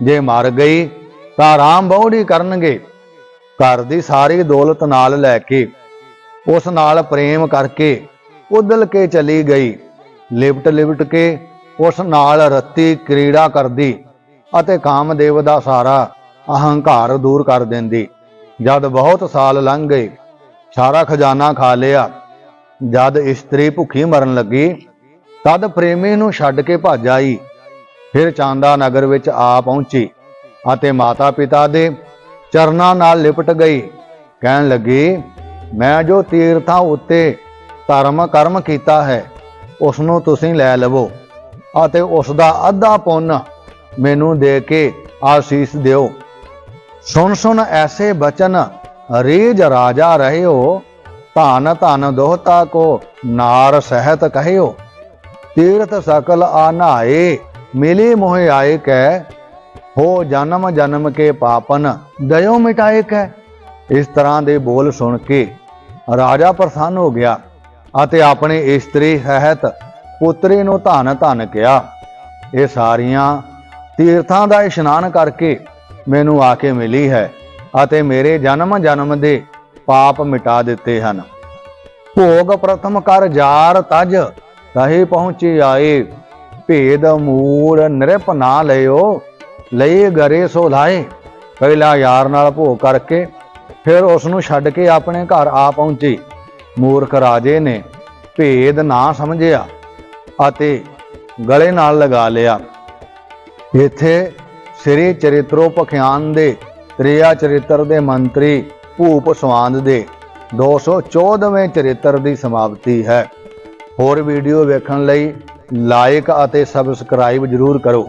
ਜੇ ਮਰ ਗਈ ਤਾਂ ਰਾਮ ਬਹੁੜੀ ਕਰਨਗੇ। ਘਰ ਦੀ ਸਾਰੀ ਦੌਲਤ ਨਾਲ ਲੈ ਕੇ ਉਸ ਨਾਲ ਪ੍ਰੇਮ ਕਰਕੇ ਉਦਲ ਕੇ ਚਲੀ ਗਈ। ਲਿਪਟ ਲਿਪਟ ਕੇ ਉਸ ਨਾਲ ਰੱਤੀ ਕ੍ਰੀੜਾ ਕਰਦੀ ਅਤੇ ਕਾਮਦੇਵ ਦਾ ਸਾਰਾ ਅਹੰਕਾਰ ਦੂਰ ਕਰ ਦਿੰਦੀ। ਜਦ ਬਹੁਤ ਸਾਲ ਲੰਘ ਗਏ, ਸਾਰਾ ਖਜ਼ਾਨਾ ਖਾ ਲਿਆ। ਜਦ ਇਸਤਰੀ ਭੁੱਖੀ ਮਰਨ ਲੱਗੀ, ਤਦ ਪ੍ਰੇਮੀ ਨੂੰ ਛੱਡ ਕੇ ਭੱਜ ਆਈ। ਫਿਰ ਚਾਂਦਾ ਨਗਰ ਵਿੱਚ ਆ ਪਹੁੰਚੀ ਅਤੇ ਮਾਤਾ ਪਿਤਾ ਦੇ ਚਰਨਾਂ ਨਾਲ ਲਿਪਟ ਗਈ। ਕਹਿਣ ਲੱਗੀ, ਮੈਂ ਜੋ ਤੀਰਥਾਂ ਉੱਤੇ ਧਰਮ ਕਰਮ ਕੀਤਾ ਹੈ ਉਸ ਨੂੰ ਤੁਸੀਂ ਲੈ ਲਵੋ ਅਤੇ ਉਸ ਦਾ ਅੱਧਾ ਪੁੰਨ ਮੈਨੂੰ ਦੇ ਕੇ ਆਸੀਸ ਦਿਓ। ਸੁਣ ਸੁਣ ਐਸੇ ਬਚਨ ਰੀਜ ਰਾਜਾ ਰਹਿਓ ਧਨ ਧਨ ਦੋਹਤਾ ਕੋ ਨਾਰ ਸਹਿਤ ਕਹਿਓ। ਤੀਰਥ ਸਕਲ ਆਨਾਏ ਮਿਲੀ ਮੋਹ ਆਏ ਕੈ, ਹੋ ਜਨਮ ਜਨਮ ਕੇ ਪਾਪਨ, ਦਇਓ ਮਿਟਾਏ ਕੈ। ਇਸ ਤਰ੍ਹਾਂ ਦੇ ਬੋਲ ਸੁਣ ਕੇ ਰਾਜਾ ਪ੍ਰਸੰਨ ਹੋ ਗਿਆ ਅਤੇ ਆਪਣੇ ਇਸਤਰੀ ਸਹਿਤ ਪੁੱਤਰੀ ਨੂੰ ਧਨ ਧਨ ਕਿਹਾ, ਇਹ ਸਾਰੀਆਂ ਤੀਰਥਾਂ ਦਾ ਇਸ਼ਨਾਨ ਕਰਕੇ ਮੈਨੂੰ ਆ ਕੇ ਮਿਲੀ ਹੈ ਅਤੇ ਮੇਰੇ ਜਨਮ ਜਨਮ ਦੇ ਪਾਪ ਮਿਟਾ ਦਿੱਤੇ ਹਨ। ਭੋਗ ਪ੍ਰਥਮ ਕਰ ਜਾਰ ਤਜ, ਤਹੀ ਪਹੁੰਚੀ ਆਏ। ਭੇਦ ਮੂਲ ਨਿਰਪ ਨਾ ਲਿਓ ਲਈ ਗਰੇ ਸੋ ਲਾਏ। ਪਹਿਲਾ ਯਾਰ ਨਾਲ ਭੋਗ ਕਰਕੇ ਫਿਰ ਉਸ ਨੂੰ ਛੱਡ ਕੇ ਆਪਣੇ ਘਰ ਆ ਪਹੁੰਚੀ। ਮੂਰਖ ਰਾਜੇ ਨੇ ਭੇਦ ਨਾ ਸਮਝਿਆ ਅਤੇ ਗਲੇ ਨਾਲ ਲਗਾ ਲਿਆ। ਇੱਥੇ ਸ੍ਰੀ ਚਰਿਤ੍ਰੋਪਖਿਆਨ ਦੇ, ਤ੍ਰਿਆ ਚਰਿਤਰ ਦੇ ਮੰਤਰੀ ਭੂਪ ਸਵਾਂਦ ਦੇ 214ਵੇਂ ਚਰਿਤਰ ਦੀ ਸਮਾਪਤੀ ਹੈ। ਹੋਰ ਵੀਡੀਓ ਵੇਖਣ ਲਈ ਲਾਈਕ ਅਤੇ ਸਬਸਕ੍ਰਾਈਬ ਜ਼ਰੂਰ ਕਰੋ।